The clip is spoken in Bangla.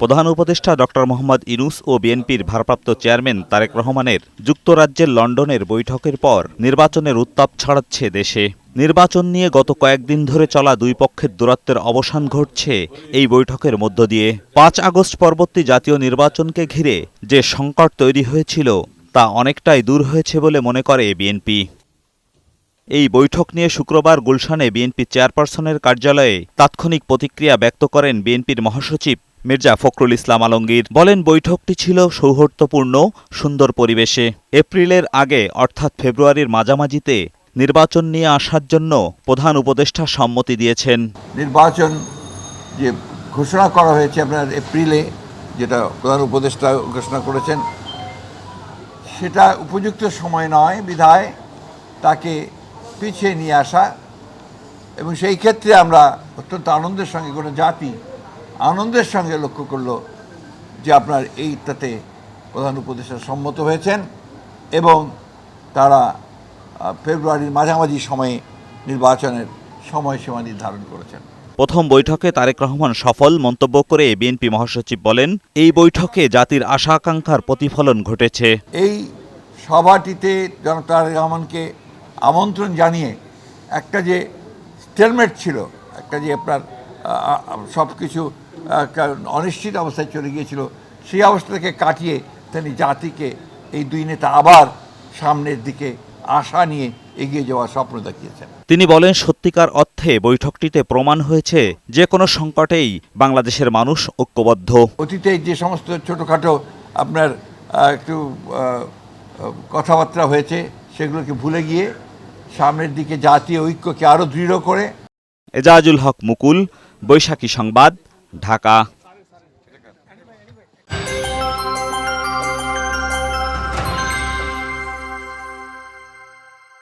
প্রধান উপদেষ্টা ডক্টর মোহাম্মদ ইনুস ও বিএনপির ভারপ্রাপ্ত চেয়ারম্যান তারেক রহমানের যুক্তরাজ্যের লন্ডনের বৈঠকের পর নির্বাচনের উত্তাপ ছড়াচ্ছে দেশে। নির্বাচন নিয়ে গত কয়েকদিন ধরে চলা দুই পক্ষের দূরত্বের অবসান ঘটছে এই বৈঠকের মধ্য দিয়ে। পাঁচ আগস্ট পরবর্তী জাতীয় নির্বাচনকে ঘিরে যে সংকট তৈরি হয়েছিল তা অনেকটাই দূর হয়েছে বলে মনে করে বিএনপি। এই বৈঠক নিয়ে শুক্রবার গুলশানে বিএনপি চেয়ারপারসনের কার্যালয়ে তাৎক্ষণিক প্রতিক্রিয়া ব্যক্ত করেন বিএনপির মহাসচিব মির্জা ফখরুল ইসলাম আলমগীর। বলেন, বৈঠকটি ছিল সৌহার্দ্যপূর্ণ, সুন্দর পরিবেশে। এপ্রিলের আগে, অর্থাৎ ফেব্রুয়ারির মাঝামাঝিতে, নির্বাচন নিয়ে আসার জন্য প্রধান উপদেষ্টা সম্মতি দিয়েছেন। নির্বাচন যে ঘোষণা করা হয়েছে আপনার এপ্রিলে, যেটা প্রধান উপদেষ্টা ঘোষণা করেছেন, সেটা উপযুক্ত সময় নয় বিধায় তাকে পিছিয়ে নিয়ে আসা। এবং সেই ক্ষেত্রে আমরা অত্যন্ত আনন্দের সঙ্গে কোনো জাতি আনন্দের সঙ্গে লক্ষ্য করল যে আপনার এইটাতে প্রধান উপদেষ্টা সম্মত হয়েছেন এবং তারা ফেব্রুয়ারির মাঝামাঝি সময়ে নির্বাচনের সময়সীমা নির্ধারণ করেছেন। প্রথম বৈঠকে তারেক রহমান সফল মন্তব্য করে বিএনপি মহাসচিব বলেন এই বৈঠকে জাতির আশা আকাঙ্ক্ষার প্রতিফলন ঘটেছে। এই সভাটিতে জনাব তারেক রহমানকে আমন্ত্রণ জানিয়ে একটা যে স্টেলমেট ছিল একটা যে আপনার সব কিছু অনিশ্চিত অবস্থায় চলে গিয়েছিল সেই অবস্থাকে কাটিয়ে তিনি জাতিকে এই দুই নেতা আবার সামনের দিকে আশা নিয়ে এগিয়ে যাওয়ার স্বপ্ন দেখিয়েছেন। তিনি বলেন সত্যিকার অর্থে বৈঠকটিতে প্রমাণ হয়েছে যে কোনো সংকটেই বাংলাদেশের মানুষ ঐক্যবদ্ধ। অতীতে যে সমস্ত ছোটোখাটো আপনার একটু কথাবার্তা হয়েছে সেগুলোকে ভুলে গিয়ে সামনের দিকে জাতীয় ঐক্যকে আরও দৃঢ় করে। এজাজুল হক মুকুল বৈশাখী সংবাদ ঢাকা।